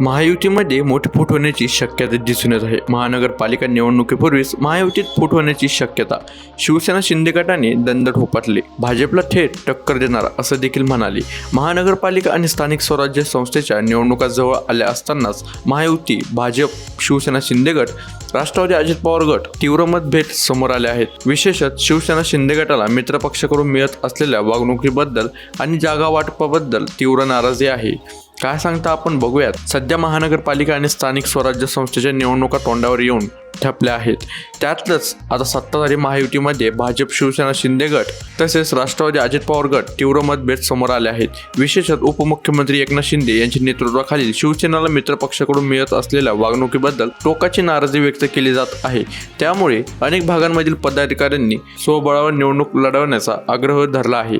महायुतीमध्ये मोठी फूट होण्याची शक्यता दिसून येत आहे. महानगरपालिका निवडणुकीपूर्वीच महायुतीत फूट होण्याची शक्यता. शिवसेना शिंदे गटाने दंड ठोपाटले भाजपला थेट टक्कर देणार असं देखील म्हणाले. महानगरपालिका आणि स्थानिक स्वराज्य संस्थेच्या निवडणुका जवळ आल्या असतानाच महायुती भाजप शिवसेना शिंदे गट राष्ट्रवादी अजित पवार गट तीव्र मतभेद समोर आले आहेत. विशेषत शिवसेना शिंदे गटाला मित्रपक्षाकडून मिळत असलेल्या वागणुकीबद्दल आणि जागा वाटपाबद्दल तीव्र नाराजी आहे. काय सांगता आपण बघूयात. सध्या महानगरपालिका आणि स्थानिक स्वराज्य संस्थेच्या निवडणुका तोंडावर येऊन ठपल्या आहेत. त्यातच आता सत्ताधारी महायुतीमध्ये भाजप शिवसेना शिंदे गट तसेच राष्ट्रवादी अजित पवार गट तीव्र मतभेद समोर आले आहेत. विशेषत उपमुख्यमंत्री एकनाथ शिंदे यांच्या नेतृत्वाखालील शिवसेनेला मित्रपक्षाकडून मिळत असलेल्या वागणुकीबद्दल टोकाची नाराजी व्यक्त केली जात आहे. त्यामुळे अनेक भागांमधील पदाधिकाऱ्यांनी स्वबळावर निवडणूक लढवण्याचा आग्रह धरला आहे.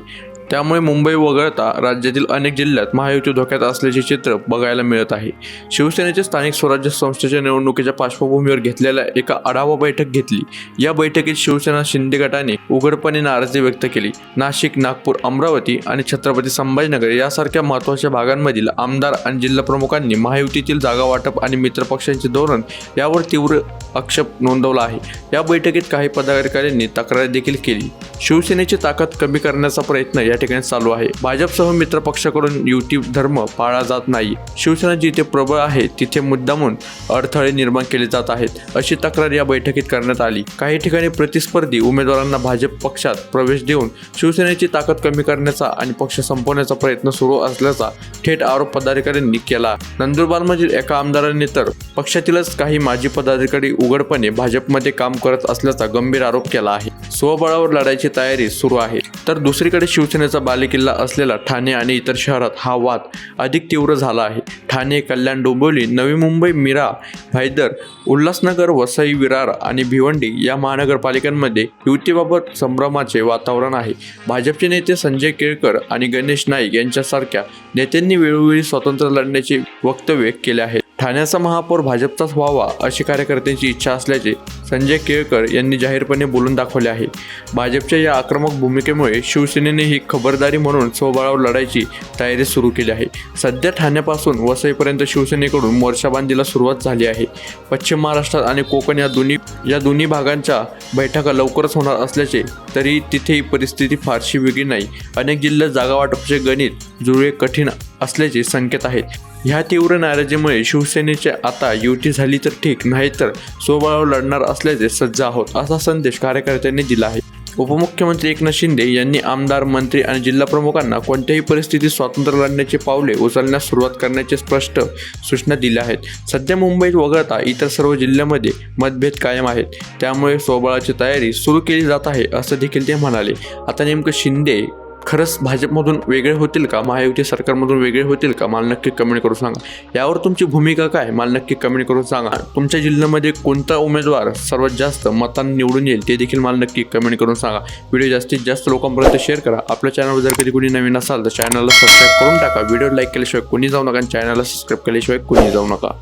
त्यामुळे मुंबई वगळता राज्यातील अनेक जिल्ह्यात महायुती धोक्यात असल्याचे चित्र बघायला मिळत आहे. शिवसेनेचे स्थानिक स्वराज्य संस्थेच्या निवडणुकीच्या पार्श्वभूमीवर घेतलेल्या एका आढावा बैठक घेतली. या बैठकीत शिवसेना शिंदे गटाने उघडपणे नाराजी व्यक्त केली. नाशिक नागपूर अमरावती आणि छत्रपती संभाजीनगर यासारख्या महत्त्वाच्या भागांमधील आमदार आणि जिल्हा प्रमुखांनी महायुतीतील जागा वाटप आणि मित्रपक्षांचे धोरण यावर तीव्र आक्षेप नोंदवला आहे. या बैठकीत काही पदाधिकाऱ्यांनी तक्रार देखील केली. शिवसेनेची ताकद कमी करण्याचा प्रयत्न या ठिकाणी चालू आहे. भाजपसह मित्रपक्षाकडून युती धर्म पाळला जात नाही. शिवसेना जिथे प्रबळ आहे तिथे मुद्दामून अडथळे निर्माण केले जात आहेत अशी तक्रार या बैठकीत करण्यात आली. काही ठिकाणी प्रतिस्पर्धी उमेदवारांना भाजप पक्षात प्रवेश देऊन शिवसेनेची ताकद कमी करण्याचा आणि पक्ष संपवण्याचा प्रयत्न सुरू असल्याचा थेट आरोप पदाधिकाऱ्यांनी केला. नंदुरबारमधील एका आमदारांनी तर पक्षातीलच काही माजी पदाधिकारी उघडपणे भाजपमध्ये काम करत असल्याचा गंभीर आरोप केला आहे. स्वबळावर लढायची तयारी सुरू आहे. तर दुसरीकडे शिवसेना शिवसेनेचा बालेकिल्ला असलेला ठाणे आणि इतर शहरात हा वाद अधिक तीव्र झाला आहे. ठाणे कल्याण डोंबिवली नवी मुंबई मिरा भाईदर उल्हासनगर वसई विरार आणि भिवंडी या महानगरपालिकांमध्ये युतीबाबत संभ्रमाचे वातावरण आहे. भाजपचे नेते संजय केळकर आणि गणेश नाईक यांच्यासारख्या नेत्यांनी वेळोवेळी स्वातंत्र्य लढण्याचे वक्तव्य केले आहे. ठाण्याचा महापौर भाजपचाच व्हावा अशी कार्यकर्त्यांची इच्छा असल्याचे संजय केळकर यांनी जाहीरपणे बोलून दाखवले आहे. भाजपच्या या आक्रमक भूमिकेमुळे शिवसेनेने ही खबरदारी म्हणून स्वबळावर लढायची तयारी सुरू केली आहे. सध्या ठाण्यापासून वसईपर्यंत शिवसेनेकडून मोर्चा बांधीला सुरुवात झाली आहे. पश्चिम महाराष्ट्रात आणि कोकण या दोन्ही या दोन्ही भागांच्या बैठका लवकरच होणार असल्याचे तरी तिथेही परिस्थिती फारशी वेगळी नाही. अनेक जिल्ह्यात जागा वाटपचे गणित जुळवे कठीण असल्याचे संकेत आहेत. ह्या तीव्र नाराजीमुळे शिवसेनेचे आता युती झाली तर ठीक नाही तर स्वबळावर लढणार असल्याचे सज्ज आहोत असा संदेश कार्यकर्त्यांनी दिला आहे. उपमुख्यमंत्री एकनाथ शिंदे यांनी आमदार मंत्री आणि जिल्हा प्रमुखांना कोणत्याही परिस्थितीत स्वातंत्र्य लढण्याचे पावले उचलण्यास सुरुवात करण्याचे स्पष्ट सूचना दिल्या आहेत. सध्या मुंबईत वगळता इतर सर्व जिल्ह्यामध्ये मतभेद कायम आहेत. त्यामुळे स्वबळाची तयारी सुरू केली जात आहे असं देखील ते म्हणाले. आता नेमकं शिंदे खरंच भाजपमधून वेगळे होतील का? महायुती सरकारमधून वेगळे होतील का? मला नक्की कमेंट करून सांगा. यावर तुमची भूमिका काय? मला नक्की कमेंट करून सांगा. तुमच्या जिल्ह्यामध्ये कोणता उमेदवार सर्वात जास्त मतांनी निवडून येईल ते देखील मला नक्की कमेंट करून सांगा. व्हिडिओ जास्तीत जास्त लोकांपर्यंत शेअर करा. आपल्या चॅनलवर जर कधी कोणी नवीन असाल तर चॅनलला सबस्क्राईब करून टाका. व्हिडिओ लाईक केल्याशिवाय कोणी जाऊ नका आणि चॅनलला सबस्क्राईब केल्याशिवाय कोणी जाऊ नका.